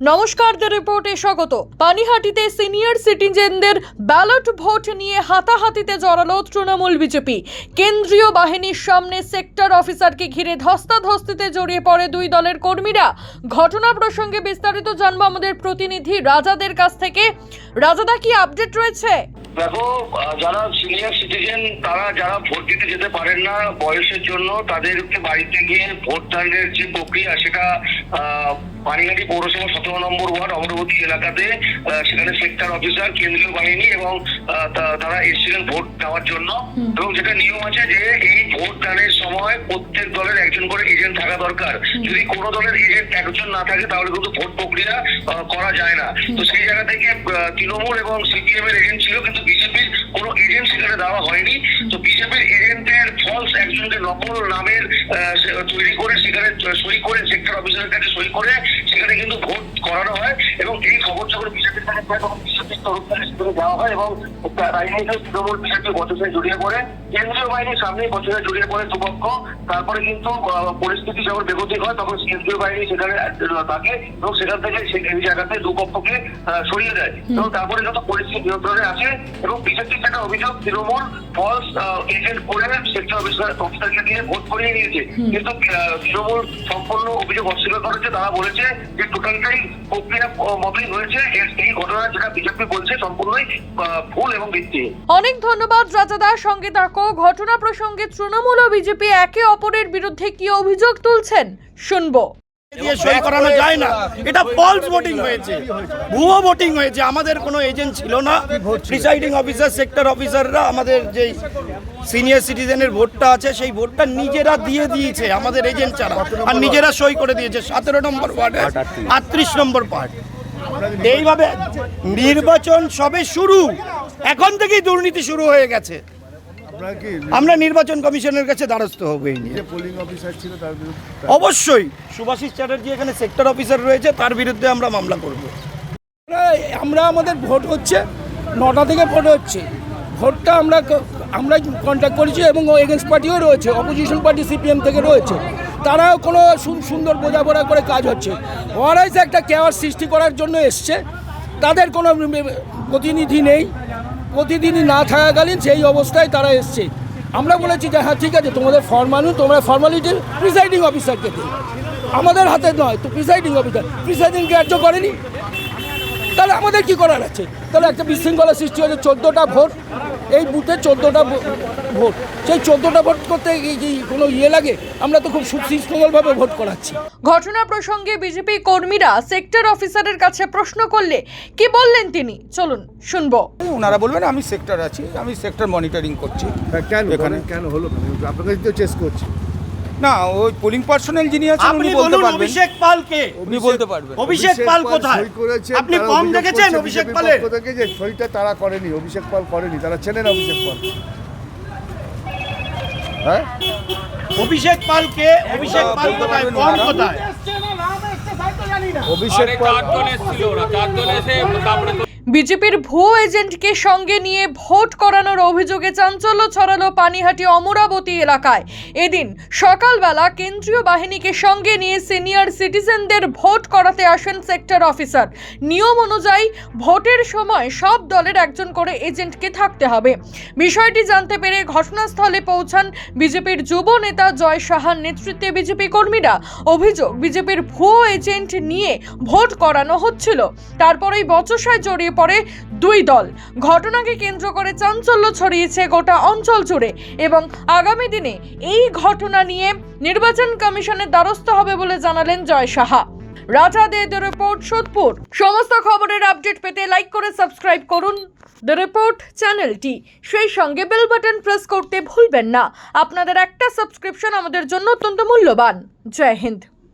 নমস্কার দ্য রিপোর্টে স্বাগত। পানিহাটিতে সিনিয়র সিটিজেনদের ব্যালট ভোট নিয়ে হাতাহাতিতে জড়ালো তৃণমূল বিজেপি। কেন্দ্রীয় বাহিনীর সামনে সেক্টর অফিসারকে ঘিরে ধস্তাধস্তিতে জড়িয়ে পড়ে দুই দলের কর্মীরা। ঘটনা প্রসঙ্গে বিস্তারিত জানব আমাদের প্রতিনিধি রাজাদের কাছ থেকে। রাজাদা কি আপডেট রয়েছে? দেখো যারা সিনিয়র সিটিজেন তারা যারা ভোট দিতে যেতে পারেন না বয়সের জন্য তাদেরকে বাড়িতে গিয়ে ভোট দানের যে প্রক্রিয়া সেটা আহ, পানিহাটি পৌরসভা সতেরো নম্বর ওয়ার্ড অমরাবতী এলাকাতে সেখানে সেক্টর অফিসার কেন্দ্রীয় বাহিনী এবং তারা এসেছিলেন ভোট দেওয়ার জন্য। এবং যেটা নিয়ম আছে যে এই ভোট দানের সময় প্রত্যেক দলের একজন করে এজেন্ট থাকা দরকার। যদি কোনো দলের এজেন্ট একজন না থাকে তাহলে কিন্তু ভোট প্রক্রিয়া করা যায় না। তো সেই জায়গা থেকে তৃণমূল এবং সিপিএম এর এজেন্ট ছিল কিন্তু বিজেপির কোনো এজেন্ট সেখানে দেওয়া হয়নি। তো বিজেপির এজেন্টের ফলস একজনকে নকল নামের তৈরি করে সেখানে সই করে সেক্টর অফিসারের কাছে সই করে, সেখানে কিন্তু ভোট করানো হয় এবং এই খবর যখন তৃণমূল দুপক্ষ তারপরে কিন্তু পরিস্থিতি যখন বেগতিক হয় তখন কেন্দ্রীয় বাহিনী সেখানে থাকে এবং সেখান থেকে সে- এই জায়গাতে দুপক্ষকে সরিয়ে দেয় এবং তারপরে যত পরিস্থিতি নিয়ন্ত্রণে আসে এবং বিজেপির যেটা অভিযোগ তৃণমূল ফলস এজেন্ট করে সেক্টর অফিসার অফিসারকে দিয়ে ভোট করিয়ে নিয়েছে কিন্তু তৃণমূল সম্পূর্ণ অভিযোগ অস্বীকার করেছে তারা বলেছে যে টোটালটাই প্রক্রিয়া মতোই হয়েছে এই ঘটনা যেটা বিজেপি বলছে সম্পূর্ণই ভুল এবং ভিত্তিহীন অনেক ধন্যবাদ রাজাদার সঙ্গে থাকো। ঘটনা প্রসঙ্গে তৃণমূল ও বিজেপি একে অপরের বিরুদ্ধে কি অভিযোগ তুলছেন? শুনব। দিয়ে সই করানো যায় না। এটা ফলস ভোটিং হয়েছে। ভুয়ো ভোটিং হয়েছে। আমাদের কোনো এজেন্ট ছিল না। প্রিসাইডিং অফিসার সেক্টর অফিসাররা আমাদের যেই সিনিয়র সিটিজেনের ভোটটা আছে সেই ভোটটা নিজেরা দিয়ে দিয়েছে আমাদের এজেন্ট ছাড়া। আর নিজেরা সই করে দিয়েছে। সতেরো নম্বর ওয়ার্ডে আটত্রিশ নম্বর পার্ট। এইভাবে নির্বাচন সবে শুরু। এখন থেকেই দুর্নীতি শুরু হয়ে গেছে। আমরা নির্বাচন কমিশনের কাছে দ্বারস্থ হব এই নিয়ে। পোলিং অফিসার ছিল তার বিরুদ্ধে? অবশ্যই। সুভাষিস চ্যাটার্জি এখানে সেক্টর অফিসার রয়েছে তার বিরুদ্ধে আমরা মামলা করব। আমরা- আমরা আমাদের ভোট হচ্ছে নটা থেকে ভোট হচ্ছে। ভোটটা আমরা আমরা কন্ট্যাক্ট করেছি এবং এগেনস্ট পার্টিও রয়েছে অপোজিশন পার্টি সিপিএম থেকে রয়েছে। তারাও কোনো সুন্দর বোঝাপড়া করে কাজ হচ্ছে। ওরাই একটা কেওয়ার সৃষ্টি করার জন্য এসছে, তাদের কোনো প্রতিনিধি নেই। প্রতিদিনই না থাকাকালীন সেই অবস্থায় তারা এসছে। আমরা বলেছি যে হ্যাঁ ঠিক আছে, তোমাদের ফরমালু তোমরা ফর্মালিটি প্রিসাইডিং অফিসারকে দিই আমাদের হাতে নয়, তো প্রিসাইডিং অফিসার প্রিসাইডিং কার্য করেনি। তাহলে আমাদের কি করার আছে? তাহলে একটা বিশৃঙ্খলা সৃষ্টি হয়েছে, চোদ্দোটা ভোট। এই বুথে চোদ্দোটা ভোট। সেই চোদ্দোটা ভোট করতে কোনো ইয়ে লাগে? আমরা তো খুব সুশৃঙ্খলভাবে ভোট করাচ্ছি। ঘটনা প্রসঙ্গে বিজেপি কর্মীরা সেক্টর অফিসারের কাছে প্রশ্ন করলে কি বললেন তিনি? চলুন শুনব। ওনারা বলবেন আমি সেক্টর আছি আমি সেক্টর মনিটরিং করছি। কেন? এখানে কেন হলো? আপনাকে তো চেস করছি। না ওই পোলিং পার্সোনাল যিনি আছেন উনি বলতে পারবেন। অভিষেক পালকে। উনি বলতে পারবেন। অভিষেক পাল কোথায়? আপনি কম দেখেছেন অভিষেক পালের? থেকে যে সইটা তারা করেনি অভিষেক পাল করেনি তারা চেনেন অভিষেক পাল। হ্যাঁ? অভিষেক পালকে অভিষেক পাল কোথায়? কম? কোথায়? অভিষেক পাল বিজেপির ভুয়ো এজেন্টকে সঙ্গে নিয়ে ভোট করানোর অভিযোগে চাঞ্চল্য ছড়ালো পানিহাটি অমরাবতী এলাকায়। এদিন সকালবেলা কেন্দ্রীয় বাহিনীকে সঙ্গে নিয়ে সিনিয়র সিটিজেনদের ভোট করাতে আসেন সেক্টর অফিসার। নিয়ম অনুযায়ী ভোটের সময় সব দলের একজন করে এজেন্টকে থাকতে হবে। বিষয়টি জানতে পেরে ঘটনাস্থলে পৌঁছান বিজেপির যুব নেতা জয় সাহার নেতৃত্বে বিজেপি কর্মীরা। অভিযোগ, বিজেপির ভুয়ো এজেন্ট নিয়ে ভোট করানো হচ্ছিল। তারপরেই বচসায় জড়িয়ে পড়ে দুই দল ঘটনাকে কেন্দ্র করে চাঞ্চল্য ছড়িয়েছে গোটা অঞ্চল জুড়ে এবং আগামী দিনে এই ঘটনা নিয়ে নির্বাচন কমিশনের দ্বারস্থ হবে বলে জানালেন জয় সাহা। রাজা দে দ্য রিপোর্ট, সোদপুর। সমস্ত খবরের আপডেট পেতে লাইক করে সাবস্ক্রাইব করুন। দ্য রিপোর্ট চ্যানেলটি, সেই সঙ্গে বেল বাটন প্রেস করতে ভুলবেন না। আপনাদের একটা সাবস্ক্রিপশন আমাদের জন্য অত্যন্ত মূল্যবান। জয় হিন্দ।